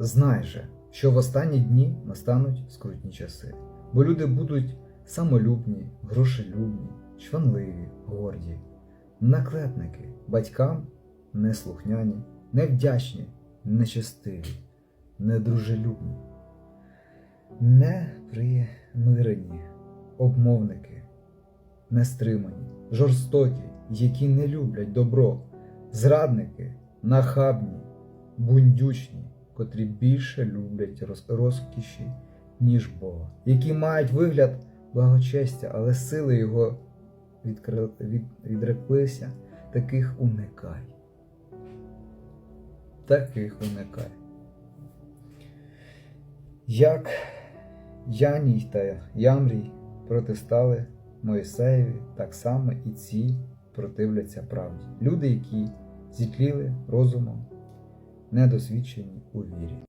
знай же, що в останні дні настануть скрутні часи, бо люди будуть самолюбні, грошелюбні, чванливі, горді, наклепники, батькам неслухняні, невдячні, нечестиві, недружелюбні, непримирені, обмовники, нестримані, жорстокі, які не люблять добро, зрадники, нахабні, бундючні, котрі більше люблять роз- розкіші, ніж Бога, які мають вигляд благочестя, але сили його відкри... від... відреклися, таких уникай. Таких уникай. Як Яній та Ямрій протистали Моїсеєві, так само і ці противляться правді. Люди, які зітліли розумом, недосвідчені у вірі.